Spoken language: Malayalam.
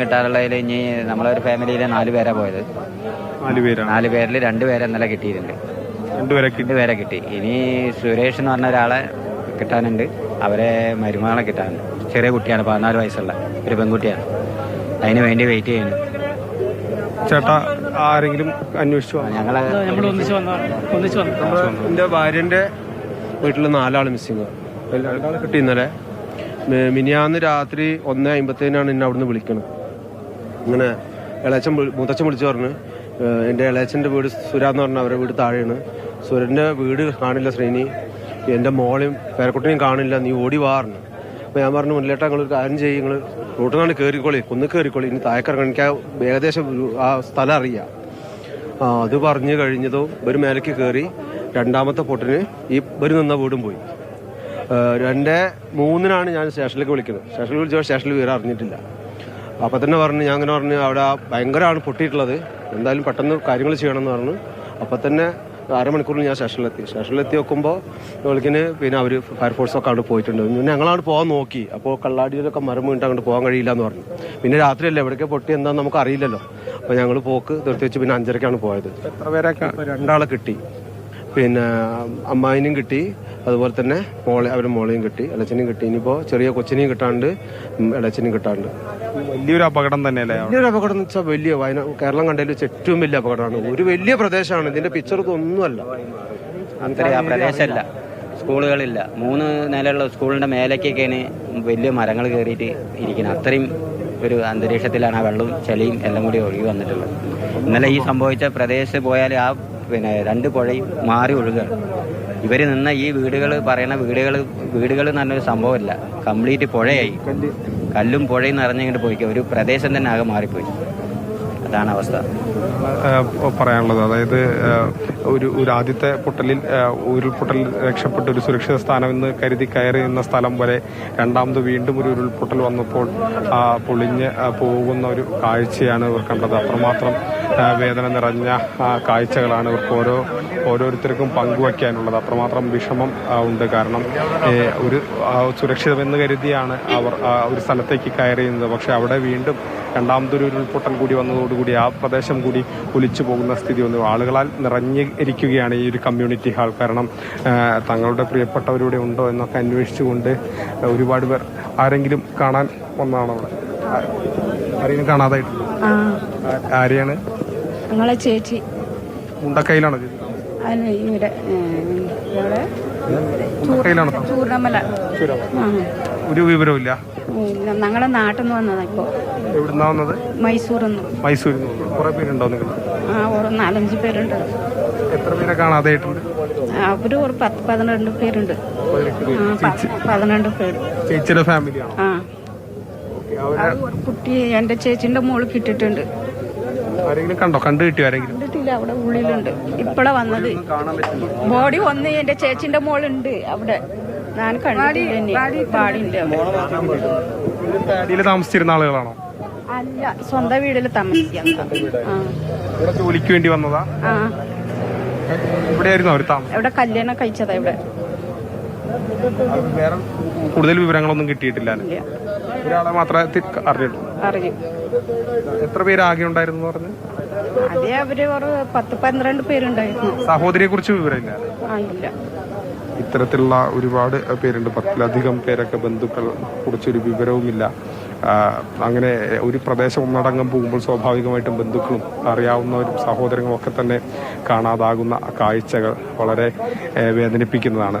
കിട്ടാറുള്ളതിൽ ഇനി നമ്മളൊരു ഫാമിലിയിലെ നാല് പേരാ പോയത്. നാല് പേരാണ് നാല് പേരിൽ രണ്ട് പേരെ ഇന്നലെ കിട്ടിയിട്ടുണ്ട്. രണ്ടുപേരെ രണ്ട് പേരെ കിട്ടി. ഇനി സുരേഷ് എന്ന് പറഞ്ഞ ഒരാളെ കിട്ടാനുണ്ട്. അവരെ മരുമകളെ കിട്ടാനുണ്ട്. ചെറിയ കുട്ടിയാണ് പതിനാല് വയസ്സുള്ള. ഒരു പെൺകുട്ടിയാണ്. അതിന് വേണ്ടി വെയിറ്റ് ചെയ്യുന്നു. ചേട്ടാ ആരെങ്കിലും അന്വേഷിച്ചു ഞങ്ങൾ ഞങ്ങളെ എന്റെ ഭാര്യന്റെ വീട്ടിൽ നാലാൾ മിസ്സിങ് കിട്ടി ഇന്നലെ. മിനിയാന്ന് രാത്രി ഒന്ന് അമ്പത്തേനാണ് എന്നെ അവിടുന്ന് വിളിക്കുന്നത് ഇങ്ങനെ ഇളയച്ചൻ മുത്തച്ഛൻ വിളിച്ചു പറഞ്ഞു എന്റെ ഇളയച്ചന്റെ വീട് സുര എന്ന് പറഞ്ഞാൽ അവരുടെ വീട് താഴെയാണ്. സുരന്റെ വീട് കാണില്ല ശ്രീനി. എന്റെ മോളെയും പേരക്കുട്ടിനെയും കാണില്ല. നീ ഓടി വാറിന് അപ്പോൾ ഞാൻ പറഞ്ഞു മുന്നിലേട്ടാ നിങ്ങൾ ഒരു കാര്യം ചെയ്യും. നിങ്ങൾ റൂട്ടിൽ നിന്നാണ് കയറിക്കോളി കുന്ന് കയറിക്കോളി ഇനി താഴേക്കിറങ്ങി എനിക്ക് ആ ഏകദേശം ആ സ്ഥലം അറിയാം. അത് പറഞ്ഞു കഴിഞ്ഞതും ഒരു മേലേക്ക് കയറി രണ്ടാമത്തെ പൊട്ടിന് ഈ ഒരു നിന്ന വീടും പോയി. രണ്ട് മൂന്നിനാണ് ഞാൻ സ്റ്റേഷനിലേക്ക് വിളിക്കുന്നത്. സ്റ്റേഷനിൽ വിളിച്ചപ്പോൾ സ്റ്റേഷനിൽ വിവരം അറിഞ്ഞിട്ടില്ല. അപ്പം തന്നെ പറഞ്ഞു ഞാൻ അങ്ങനെ പറഞ്ഞു അവിടെ ഭയങ്കരമാണ് പൊട്ടിയിട്ടുള്ളത്. എന്തായാലും പെട്ടെന്ന് കാര്യങ്ങൾ ചെയ്യണമെന്ന് പറഞ്ഞു. അപ്പം തന്നെ അരമണിക്കൂറിൽ ഞാൻ സ്റ്റേഷനിലെത്തി. സ്റ്റേഷനിലെത്തി നോക്കുമ്പോൾ വിളിക്കിന് പിന്നെ അവർ ഫയർഫോഴ്സൊക്കെ അവിടെ പോയിട്ടുണ്ട്. പിന്നെ ഞങ്ങളാണ് പോകാൻ നോക്കി. അപ്പോൾ കള്ളാടിയിലൊക്കെ മരം വീണിട്ട് അങ്ങോട്ട് പോകാൻ കഴിയില്ല എന്ന് പറഞ്ഞു. പിന്നെ രാത്രിയല്ലേ എവിടേക്ക് പൊട്ടി എന്താണെന്ന് നമുക്ക് അറിയില്ലല്ലോ. അപ്പോൾ ഞങ്ങൾ പോക്ക് നിർത്തി വെച്ച് പിന്നെ അഞ്ചരക്കാണ് പോയത്. എത്ര പേരൊക്കെ? രണ്ടാളെ കിട്ടി. പിന്നെ അമ്മായിനും കിട്ടി. അതുപോലെ തന്നെ മോളെ അവരുടെ മോളെയും കിട്ടി. ഇളച്ചനും കിട്ടി. ഇനിയിപ്പോ ചെറിയ കൊച്ചിനെയും കിട്ടാണ്ട് ഇളച്ചനും കിട്ടാണ്ട്. വലിയൊരു അപകടം തന്നെയല്ലേ? വലിയൊരു അപകടം എന്ന് വെച്ചാൽ വലിയ വയനാ കേരളം കണ്ടതിൽ വെച്ച് ഏറ്റവും വലിയ അപകടമാണ്. ഒരു വലിയ പ്രദേശമാണ്. ഇതിന്റെ പിക്ചർ ഒന്നുമല്ല. പ്രദേശമല്ല. സ്കൂളുകളില്ല. മൂന്ന് നിലയുള്ള സ്കൂളിന്റെ മേലേക്കൊക്കെയാണ് വലിയ മരങ്ങൾ കയറിയിട്ട് ഇരിക്കുന്നത്. അത്രയും ഒരു അന്തരീക്ഷത്തിലാണ് ആ വെള്ളവും ചെളിയും എല്ലാം കൂടി ഒഴുകി വന്നിട്ടുള്ളത്. ഇന്നലെ ഈ സംഭവിച്ച പ്രദേശത്ത് പോയാൽ ആ പിന്നെ രണ്ട് പുഴയും മാറി ഒഴുകുകയാണ് ഇവർ നിന്ന ഈ വീടുകൾ പറയുന്ന വീടുകൾ വീടുകൾ എന്ന് പറഞ്ഞൊരു സംഭവമില്ല. കംപ്ലീറ്റ് പുഴയായി. കല്ലും പുഴയും നിറഞ്ഞിങ്ങോട്ട് പോയിക്കുക ഒരു പ്രദേശം തന്നെ ആകെ മാറിപ്പോയി. അതാണ് അവസ്ഥ. പറയാനുള്ളത് അതായത് ഒരു ഒരു ആദ്യത്തെ പൊട്ടലിൽ ഉരുൾപൊട്ടൽ രക്ഷപ്പെട്ട് ഒരു സുരക്ഷിത സ്ഥാനം എന്ന് കരുതി കയറി നിന്ന സ്ഥലം വരെ രണ്ടാമത് വീണ്ടും ഒരു ഉരുൾപൊട്ടൽ വന്നപ്പോൾ പൊളിഞ്ഞ് പോകുന്ന ഒരു കാഴ്ചയാണ് ഇവർ കണ്ടത്. അത്രമാത്രം വേദന നിറഞ്ഞ കാഴ്ചകളാണ് ഇവർക്ക് ഓരോ ഓരോരുത്തർക്കും പങ്കുവയ്ക്കാനുള്ളത് അത്രമാത്രം വിഷമം ഉണ്ട്. കാരണം ഒരു സുരക്ഷിതമെന്ന് കരുതിയാണ് അവർ ഒരു സ്ഥലത്തേക്ക് കയറിയുന്നത് പക്ഷെ അവിടെ വീണ്ടും രണ്ടാമതൊരു ഉരുൾപൊട്ടൽ കൂടി വന്നതോടുകൂടി ആ പ്രദേശം കൂടി ഒലിച്ചു പോകുന്ന സ്ഥിതി വന്നു. ആളുകളാൽ നിറഞ്ഞിരിക്കുകയാണ് ഈ ഒരു കമ്മ്യൂണിറ്റി ഹാൾ. കാരണം തങ്ങളുടെ പ്രിയപ്പെട്ടവരുടെ ഉണ്ടോ എന്നൊക്കെ അന്വേഷിച്ചുകൊണ്ട് ഒരുപാട് പേർ ആരെങ്കിലും കാണാൻ വന്നതാണ് അവിടെ? ആരെയും ആരെങ്കിലും കാണാതായിട്ട് ആ. ആരെയാണ്? ഞങ്ങളെ ചേച്ചി. മുണ്ടക്കൈയിലാണോ ചേച്ചി? ഇവിടെ ചൂർണമല. ഒരു വിവരമില്ല ഇല്ല ഞങ്ങളെ നാട്ടിൽ നിന്ന് വന്നതാ എവിടുന്നാ വന്നത്? മൈസൂരിൽ നിന്ന് മൈസൂരിൽ നിന്ന്. കുറെ പേരുണ്ടോ നിങ്ങൾ ആ ഒരു നാലഞ്ച് പേരുണ്ട്. എത്ര പേരെ കാണാതായിട്ടുണ്ട്? അവർ ഒരു പത്ത് പതിനെണ്ട് പേരുണ്ട്. ആ പ- പതിനെണ്ട് പേര്. ചേച്ചിയുടെ ഫാമിലിയാണോ ആ. അത് ഒരു കുട്ടി എന്റെ ചേച്ചിന്റെ മോൾ കിട്ടിട്ടുണ്ട് ആരെങ്കിലും കണ്ടോ? കണ്ടു കിട്ടിയോ ആരെങ്കിലും? കണ്ടിട്ടില്ല അവിടെ ഉള്ളിലുണ്ട്. ഇപ്പഴാ വന്നത്. ബോഡി വന്ന് എന്റെ ചേച്ചിന്റെ മോളുണ്ട് അവിടെ. ഞാൻ കണ്ടിട്ടില്ല അടിയിൽ താമസിച്ചിരുന്ന ആളുകളാണോ? അല്ല സ്വന്തം വീട്ടിൽ താമസിക്കാം. ആ. ഇവിടെ ജോലിക്ക് വേണ്ടി വന്നതാ? ആ. ഇവിടെയായിരുന്നു അവർ താമസം? ഇവിടെ കല്യാണം കഴിച്ചതാ ഇവിടെ. വേറെ കൂടുതൽ വിവരങ്ങളൊന്നും കിട്ടിയിട്ടില്ല. ഒരാളെ മാത്രമേ അറിയൂ. അറിഞ്ഞു എത്ര പേര് ആകെ ഉണ്ടായിരുന്നു എന്ന് പറഞ്ഞു? അതേ അവർ പത്ത് പന്ത്രണ്ട് പേരുണ്ടായിരുന്നു. സഹോദരിയെ കുറിച്ച് വിവരമില്ല. ആ ഇല്ല. ഇത്തരത്തിലുള്ള ഒരുപാട് പേരുണ്ട്. പത്തിലധികം പേരൊക്കെ ബന്ധുക്കൾ കുറിച്ചൊരു വിവരവുമില്ല. അങ്ങനെ ഒരു പ്രദേശം ഒന്നടങ്കം പോകുമ്പോൾ സ്വാഭാവികമായിട്ടും ബന്ധുക്കളും അറിയാവുന്നവരും സഹോദരങ്ങളും ഒക്കെ തന്നെ കാണാതാകുന്ന കാഴ്ചകൾ വളരെ വേദനിപ്പിക്കുന്നതാണ്.